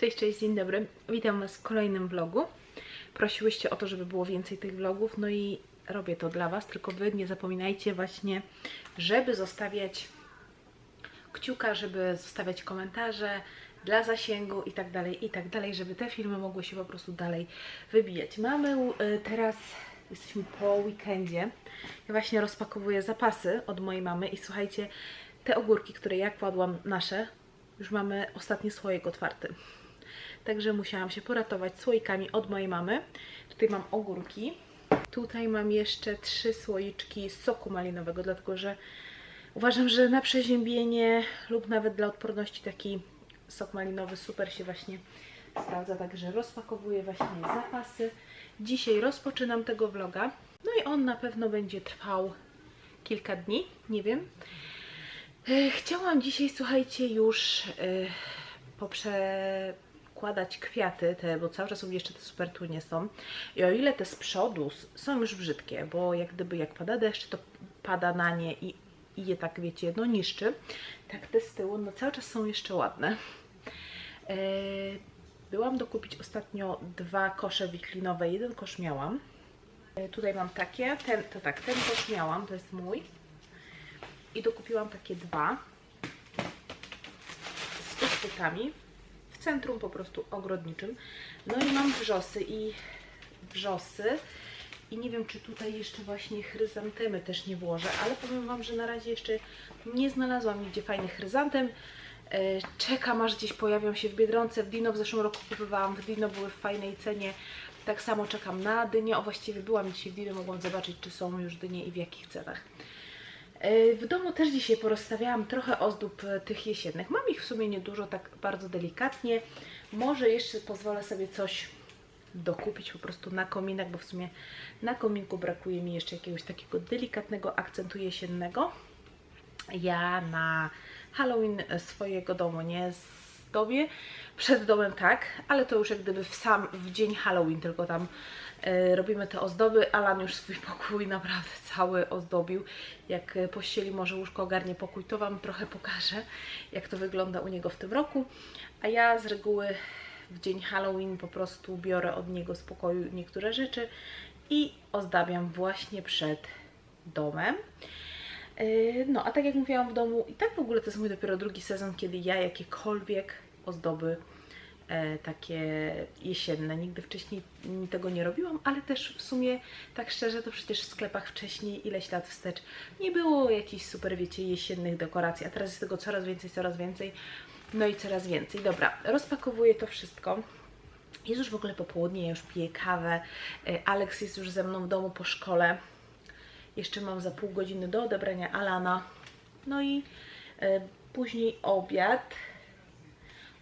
Cześć, cześć, dzień dobry. Witam Was w kolejnym vlogu. Prosiłyście o to, żeby było więcej tych vlogów, no i robię to dla Was, tylko Wy nie zapominajcie właśnie, żeby zostawiać kciuka, żeby zostawiać komentarze dla zasięgu i tak dalej, i tak dalej, żeby te filmy mogły się po prostu dalej wybijać. Mamy y, teraz, jesteśmy po weekendzie. Ja właśnie rozpakowuję zapasy od mojej mamy i słuchajcie, te ogórki, które ja kładłam, nasze, już mamy ostatni słoik otwarty. Także musiałam się poratować słoikami od mojej mamy. Tutaj mam ogórki. Tutaj mam jeszcze trzy słoiczki soku malinowego, dlatego że uważam, że na przeziębienie lub nawet dla odporności taki sok malinowy super się właśnie sprawdza. Także rozpakowuję właśnie zapasy. Dzisiaj rozpoczynam tego vloga. No i on na pewno będzie trwał kilka dni, nie wiem. E, Chciałam dzisiaj, słuchajcie, już e, poprzekładać kwiaty, te, bo cały czas u mnie jeszcze te super tłunie są. I o ile te z przodu są już brzydkie, bo jak gdyby jak pada deszcz, to pada na nie i, i je tak, wiecie, no niszczy, tak te z tyłu, no cały czas są jeszcze ładne. E, Byłam dokupić ostatnio dwa kosze wiklinowe, jeden kosz miałam. E, Tutaj mam takie, ten, to tak, ten kosz miałam, to jest mój i dokupiłam takie dwa z uchwytami centrum po prostu ogrodniczym. No i mam wrzosy i wrzosy i nie wiem, czy tutaj jeszcze właśnie chryzantemy też nie włożę, ale powiem Wam, że na razie jeszcze nie znalazłam nigdzie fajnych chryzantem. E, Czekam aż gdzieś pojawią się w Biedronce. W Dino w zeszłym roku kupowałam, w Dino były w fajnej cenie. Tak samo czekam na dynie. O, właściwie byłam dzisiaj w Dino, mogłam zobaczyć, czy są już dynie i w jakich cenach. E, W domu też dzisiaj porozstawiałam trochę ozdób e, tych jesiennych. Mam ich w sumie niedużo, tak bardzo delikatnie. Może jeszcze pozwolę sobie coś dokupić po prostu na kominek, bo w sumie na kominku brakuje mi jeszcze jakiegoś takiego delikatnego akcentu jesiennego. Ja na Halloween swojego domu nie zdobię. Przed domem tak, ale to już jak gdyby w sam w dzień Halloween, tylko tam robimy te ozdoby. Alan już swój pokój naprawdę cały ozdobił. Jak e, pościeli może łóżko ogarnie pokój, to Wam trochę pokażę, jak to wygląda u niego w tym roku. A ja z reguły w dzień Halloween po prostu biorę od niego z pokoju niektóre rzeczy i ozdabiam właśnie przed domem. Yy, No, a tak jak mówiłam w domu, i tak w ogóle to jest mój dopiero drugi sezon, kiedy ja jakiekolwiek ozdoby e, takie jesienne, nigdy wcześniej tego nie robiłam, ale też w sumie, tak szczerze, to przecież w sklepach wcześniej, ileś lat wstecz, nie było jakichś super, wiecie, jesiennych dekoracji, a teraz jest tego coraz więcej, coraz więcej, no i coraz więcej. Dobra, rozpakowuję to wszystko. Jest już w ogóle popołudnie, ja już piję kawę, E, Alex jest już ze mną w domu po szkole, jeszcze mam za pół godziny do odebrania Alana. No i e, później obiad.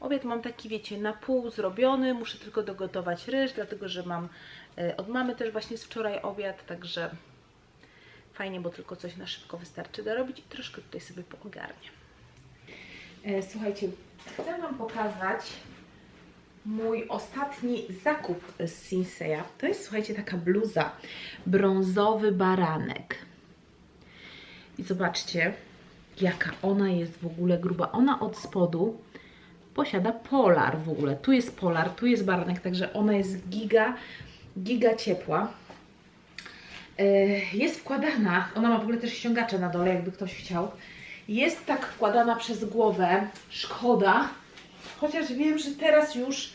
Obiad mam taki, wiecie, na pół zrobiony. Muszę tylko dogotować ryż, dlatego że mam e, od mamy też właśnie z wczoraj obiad, także fajnie, bo tylko coś na szybko wystarczy dorobić i troszkę tutaj sobie poogarnię. E, Słuchajcie, chcę Wam pokazać mój ostatni zakup z Sinseya. To jest, słuchajcie, taka bluza. Brązowy baranek. I zobaczcie, jaka ona jest w ogóle gruba. Ona od spodu posiada polar w ogóle. Tu jest polar, tu jest baranek, także ona jest giga, giga ciepła. E, Jest wkładana, ona ma w ogóle też ściągacze na dole, jakby ktoś chciał. Jest tak wkładana przez głowę. Szkoda, Chociaż wiem, że teraz już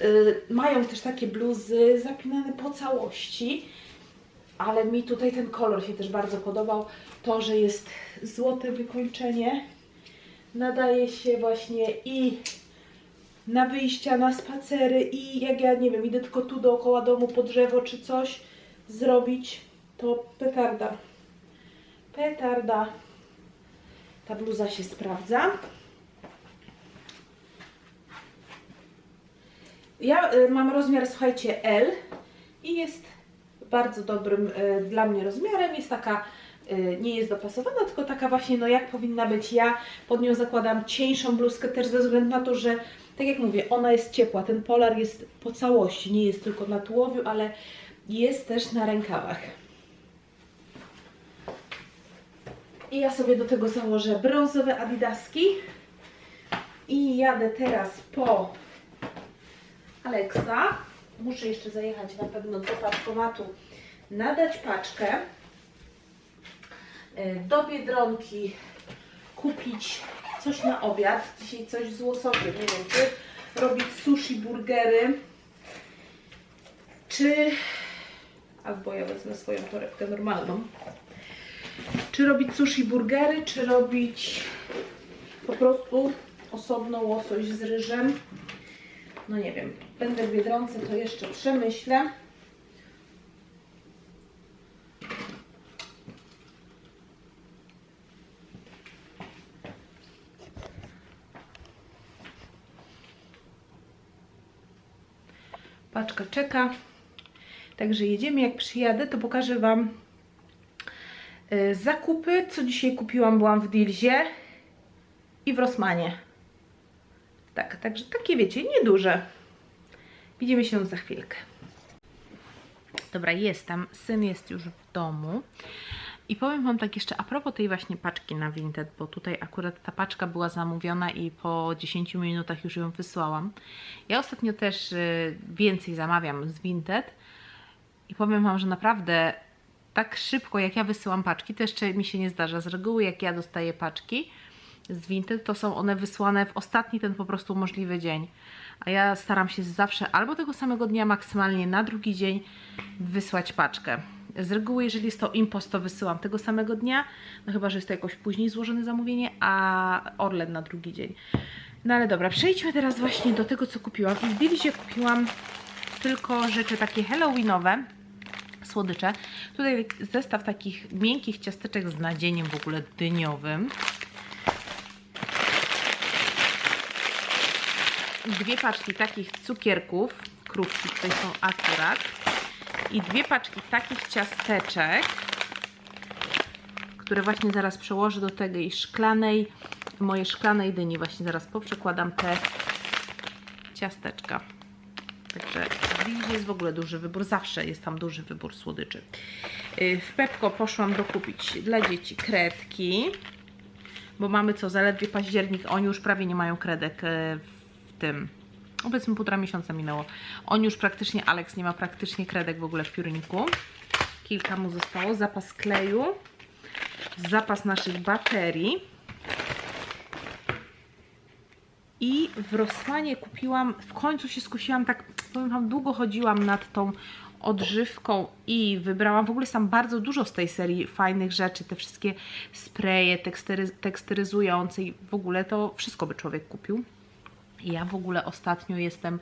y, mają też takie bluzy zapinane po całości, ale mi tutaj ten kolor się też bardzo podobał. To, że jest złote wykończenie, nadaje się właśnie i na wyjścia, na spacery i jak ja nie wiem, idę tylko tu dookoła domu po drzewo czy coś zrobić, to petarda. Petarda. Ta bluza się sprawdza. Ja y, mam rozmiar, słuchajcie, L i jest bardzo dobrym y, dla mnie rozmiarem. Jest taka, y, nie jest dopasowana, tylko taka właśnie, no jak powinna być. Ja pod nią zakładam cieńszą bluzkę też ze względu na to, że tak jak mówię, ona jest ciepła. Ten polar jest po całości, nie jest tylko na tułowiu, ale jest też na rękawach. I ja sobie do tego założę brązowe adidaski i jadę teraz po Alexa. Muszę jeszcze zajechać na pewno do paczkomatu, nadać paczkę. E, Do Biedronki kupić coś na obiad. Dzisiaj coś z łosowym. Nie wiem, czy robić sushi, burgery, czy... Albo ja wezmę swoją torebkę normalną. Czy robić sushi, burgery, czy robić po prostu osobno łosoś z ryżem. No nie wiem, będę w Biedronce, to jeszcze przemyślę. Paczka czeka. Także jedziemy. Jak przyjadę, to pokażę Wam y, zakupy. Co dzisiaj kupiłam, byłam w Dilzie i w Rosmanie. Tak, także takie wiecie, nieduże. Widzimy się za chwilkę. Dobra, jestem. Syn jest już w domu. I powiem Wam tak jeszcze a propos tej właśnie paczki na Vinted, bo tutaj akurat ta paczka była zamówiona i po 10 minutach już ją wysłałam. Ja ostatnio też y, więcej zamawiam z Vinted i powiem Wam, że naprawdę tak szybko jak ja wysyłam paczki, to jeszcze mi się nie zdarza. Z reguły jak ja dostaję paczki z Vinted, to są one wysłane w ostatni ten po prostu możliwy dzień. A ja staram się zawsze albo tego samego dnia, maksymalnie na drugi dzień wysłać paczkę. Z reguły, jeżeli jest to impost, to wysyłam tego samego dnia, no chyba, że jest to jakoś później złożone zamówienie, a Orlen na drugi dzień. No ale dobra, przejdźmy teraz właśnie do tego, co kupiłam. W Dilzie kupiłam tylko rzeczy takie halloweenowe, słodycze. Tutaj zestaw takich miękkich ciasteczek z nadzieniem w ogóle dyniowym. Dwie paczki takich cukierków, krówki tutaj są akurat. I dwie paczki takich ciasteczek, które właśnie zaraz przełożę do tej szklanej, mojej szklanej dyni. Właśnie zaraz poprzekładam te ciasteczka. Także widzicie, jest w ogóle duży wybór, zawsze jest tam duży wybór słodyczy. Yy, W Pepko poszłam dokupić dla dzieci kredki, bo mamy co, zaledwie październik, oni już prawie nie mają kredek yy, w tym, obecnie półtora miesiąca minęło. On już praktycznie, Alex nie ma praktycznie kredek w ogóle w piórniku. Kilka mu zostało, zapas kleju, zapas naszych baterii. I w Rossmanie kupiłam, w końcu się skusiłam, tak powiem Wam, długo chodziłam nad tą odżywką i wybrałam, w ogóle tam bardzo dużo z tej serii fajnych rzeczy, te wszystkie spreje tekstyryzujące i w ogóle to wszystko by człowiek kupił. Ja w ogóle ostatnio jestem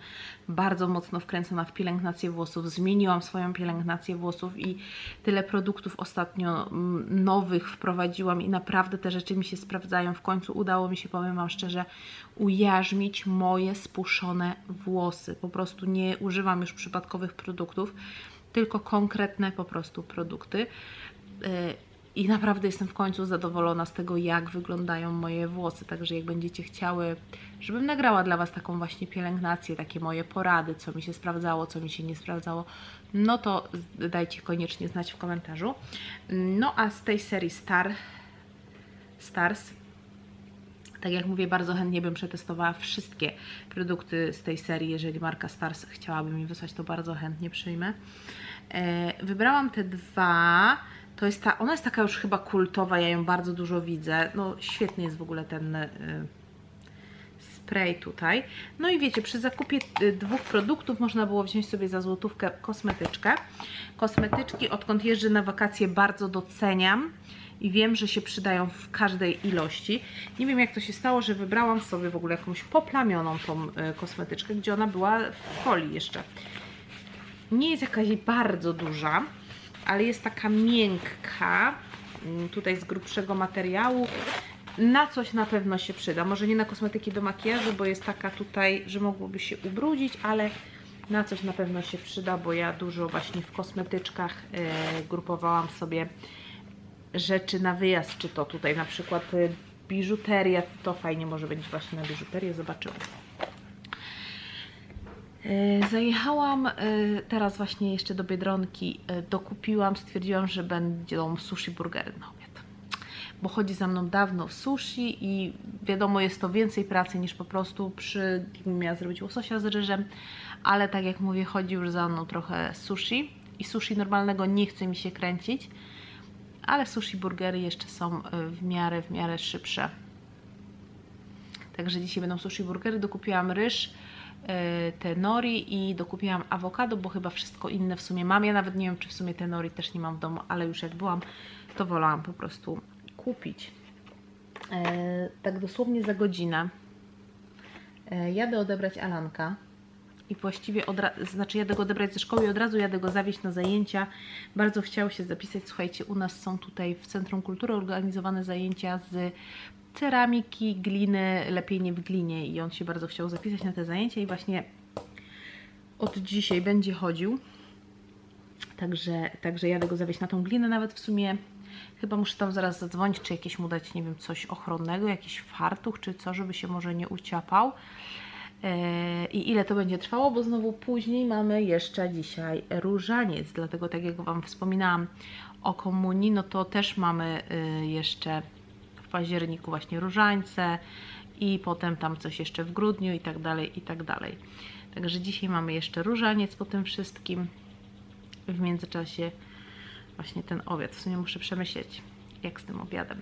bardzo mocno wkręcona w pielęgnację włosów. Zmieniłam swoją pielęgnację włosów i tyle produktów ostatnio mm, nowych wprowadziłam i naprawdę te rzeczy mi się sprawdzają. W końcu udało mi się, powiem Wam szczerze, ujarzmić moje spuszczone włosy. Po prostu nie używam już przypadkowych produktów, tylko konkretne po prostu produkty. I naprawdę jestem w końcu zadowolona z tego, jak wyglądają moje włosy. Także jak będziecie chciały, żebym nagrała dla Was taką właśnie pielęgnację, takie moje porady, co mi się sprawdzało, co mi się nie sprawdzało, no to dajcie koniecznie znać w komentarzu. No a z tej serii Star, Stars, tak jak mówię, bardzo chętnie bym przetestowała wszystkie produkty z tej serii. Jeżeli marka Stars chciałaby mi wysłać, to bardzo chętnie przyjmę. E, Wybrałam te dwa. To jest ta, ona jest taka już chyba kultowa, ja ją bardzo dużo widzę. No świetny jest w ogóle ten y, spray tutaj. No i wiecie, przy zakupie y, dwóch produktów można było wziąć sobie za złotówkę kosmetyczkę. Kosmetyczki, odkąd jeżdżę na wakacje, bardzo doceniam i wiem, że się przydają w każdej ilości. Nie wiem jak to się stało, że wybrałam sobie w ogóle jakąś poplamioną tą y, kosmetyczkę, gdzie ona była w folii jeszcze. Nie jest jakaś bardzo duża, ale jest taka miękka, mm, tutaj z grubszego materiału. Na coś na pewno się przyda. Może nie na kosmetyki do makijażu, bo jest taka tutaj, że mogłoby się ubrudzić, ale na coś na pewno się przyda, bo ja dużo właśnie w kosmetyczkach e, grupowałam sobie rzeczy na wyjazd, czy to tutaj na przykład e, biżuteria, to fajnie może być właśnie na biżuterię, zobaczymy. E, Zajechałam e, teraz właśnie jeszcze do Biedronki, e, dokupiłam, stwierdziłam, że będą sushi burgery na obiad. bo chodzi za mną dawno sushi i wiadomo, jest to więcej pracy niż po prostu przy, gdybym miała zrobić łososia z ryżem, ale tak jak mówię, chodzi już za mną trochę sushi i sushi normalnego nie chce mi się kręcić, ale sushi burgery jeszcze są w miarę, w miarę szybsze. Także dzisiaj będą sushi burgery. Dokupiłam ryż, te nori i dokupiłam awokado, bo chyba wszystko inne w sumie mam. Ja nawet nie wiem, czy w sumie te nori też nie mam w domu, ale już jak byłam, to wolałam po prostu kupić. E, tak dosłownie za godzinę e, jadę odebrać Alanka i właściwie od znaczy jadę go odebrać ze szkoły i od razu jadę go zawieźć na zajęcia. Bardzo chciał się zapisać. Słuchajcie, u nas są tutaj w Centrum Kultury organizowane zajęcia z ceramiki, gliny, lepienie w glinie i on się bardzo chciał zapisać na te zajęcia i właśnie od dzisiaj będzie chodził. Także, także jadę go zawieźć na tą glinę nawet w sumie. Chyba muszę tam zaraz zadzwonić, czy jakieś mu dać, nie wiem, coś ochronnego, jakiś fartuch, czy co, żeby się może nie uciapał. Eee, I ile to będzie trwało, bo znowu później mamy jeszcze dzisiaj różaniec, dlatego tak jak Wam wspominałam o komunii, no to też mamy y, jeszcze w październiku właśnie różańce i potem tam coś jeszcze w grudniu i tak dalej, i tak dalej. Także dzisiaj mamy jeszcze różaniec po tym wszystkim. W międzyczasie właśnie ten obiad. W sumie muszę przemyśleć, jak z tym obiadem.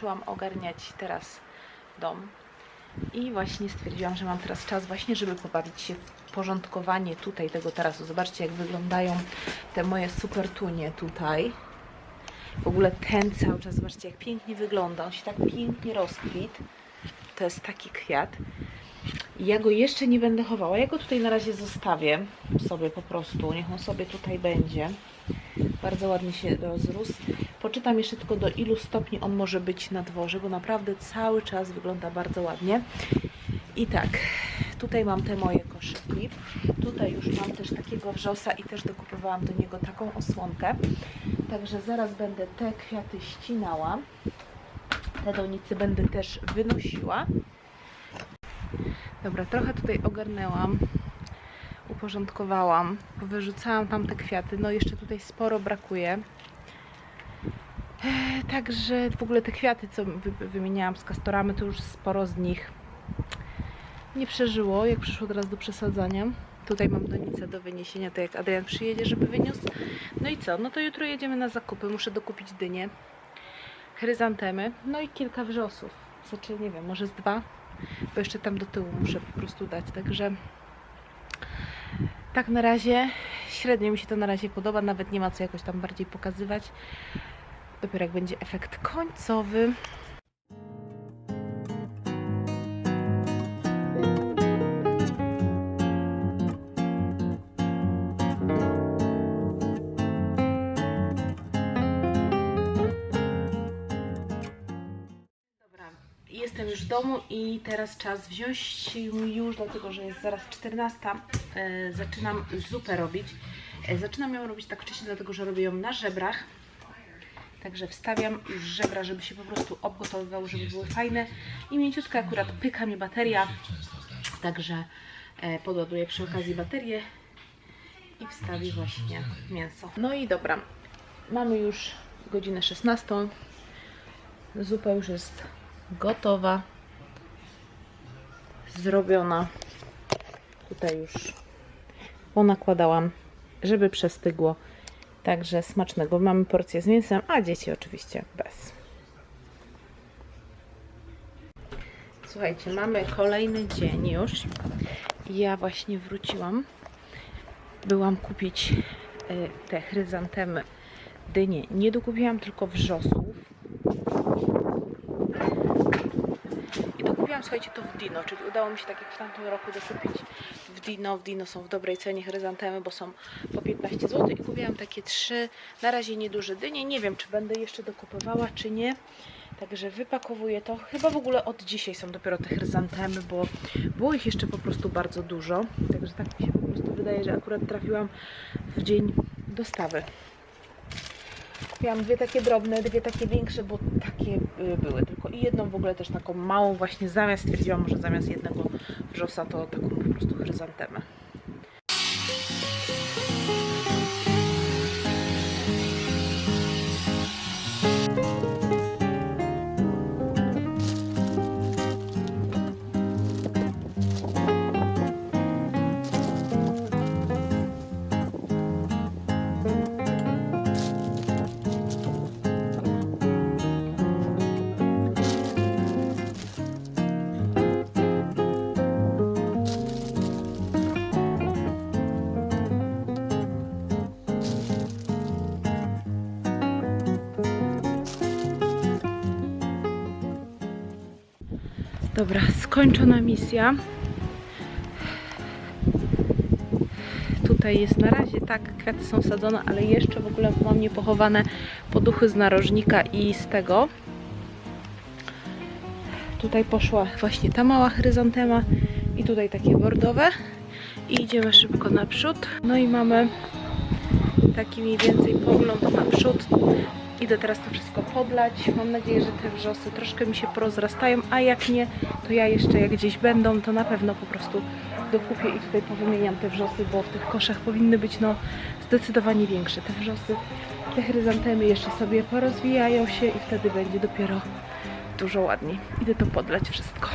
Skończyłam ogarniać teraz dom i właśnie stwierdziłam, że mam teraz czas właśnie, żeby pobawić się w porządkowanie tutaj tego tarasu. Zobaczcie, jak wyglądają te moje super tunie tutaj. W ogóle ten cały czas, zobaczcie, jak pięknie wygląda. On się tak pięknie rozkwit. To jest taki kwiat. Ja go jeszcze nie będę chowała. Ja go tutaj na razie zostawię sobie po prostu. Niech on sobie tutaj będzie. Bardzo ładnie się rozrósł. Poczytam jeszcze tylko do ilu stopni on może być na dworze, bo naprawdę cały czas wygląda bardzo ładnie. I tak, tutaj mam te moje koszyki. Tutaj już mam też takiego wrzosa i też dokupowałam do niego taką osłonkę. Także zaraz będę te kwiaty ścinała. Te donice będę też wynosiła. Dobra, trochę tutaj ogarnęłam, uporządkowałam, wyrzucałam tam te kwiaty. No jeszcze tutaj sporo brakuje. Ech, Także w ogóle te kwiaty, co wy, wymieniałam z kastoramy, to już sporo z nich nie przeżyło, jak przyszło teraz do przesadzania. Tutaj mam donicę do wyniesienia, to jak Adrian przyjedzie, żeby wyniósł. No i co? No to jutro jedziemy na zakupy. Muszę dokupić dynie, chryzantemy, no i kilka wrzosów. Znaczy, nie wiem, może z dwa, bo jeszcze tam do tyłu muszę po prostu dać. Także tak na razie średnio mi się to na razie podoba, nawet nie ma co jakoś tam bardziej pokazywać. Dopiero jak będzie efekt końcowy. Jestem już w domu i teraz czas wziąć się już, dlatego że jest zaraz 14. E, zaczynam zupę robić. E, zaczynam ją robić tak wcześnie, dlatego że robię ją na żebrach. Także wstawiam już żebra, żeby się po prostu obgotowywały, żeby były fajne. I mięciutka akurat pyka mi bateria, także e, podładuję przy okazji baterię i wstawię właśnie mięso. No i dobra, mamy już godzinę 16. Zupa już jest gotowa, zrobiona. Tutaj już ponakładałam, żeby przestygło. Także smacznego. Mamy porcję z mięsem, a dzieci oczywiście bez. Słuchajcie, mamy kolejny dzień już. Ja właśnie wróciłam. Byłam kupić te chryzantemy dynie nie dokupiłam, tylko wrzosów. I dokupiłam, słuchajcie, to w Dino, czyli udało mi się tak jak w tamtym roku dokupić Dino. W Dino są w dobrej cenie chryzantemy, bo są po 15 zł i kupiłam takie trzy, na razie nieduże dynie. Nie wiem, czy będę jeszcze dokupowała, czy nie. Także wypakowuję to. Chyba w ogóle od dzisiaj są dopiero te chryzantemy, bo było ich jeszcze po prostu bardzo dużo. Także tak mi się po prostu wydaje, że akurat trafiłam w dzień dostawy. Kupiłam dwie takie drobne, dwie takie większe, bo takie były tylko. I jedną w ogóle też taką małą właśnie zamiast, stwierdziłam, może zamiast jednego wrzosa to taką po prostu chryzantemę. Dobra, skończona misja. Tutaj jest na razie tak, kwiaty są sadzone, ale jeszcze w ogóle mam niepochowane poduchy z narożnika i z tego. Tutaj poszła właśnie ta mała chryzantema i tutaj takie bordowe. I idziemy szybko naprzód. No i mamy taki mniej więcej pogląd naprzód. Idę teraz to wszystko podlać. Mam nadzieję, że te wrzosy troszkę mi się porozrastają, a jak nie, to ja jeszcze jak gdzieś będą, to na pewno po prostu dokupię i tutaj powymieniam te wrzosy, bo w tych koszach powinny być no zdecydowanie większe. Te wrzosy, te chryzantemy jeszcze sobie porozwijają się i wtedy będzie dopiero dużo ładniej. Idę to podlać wszystko.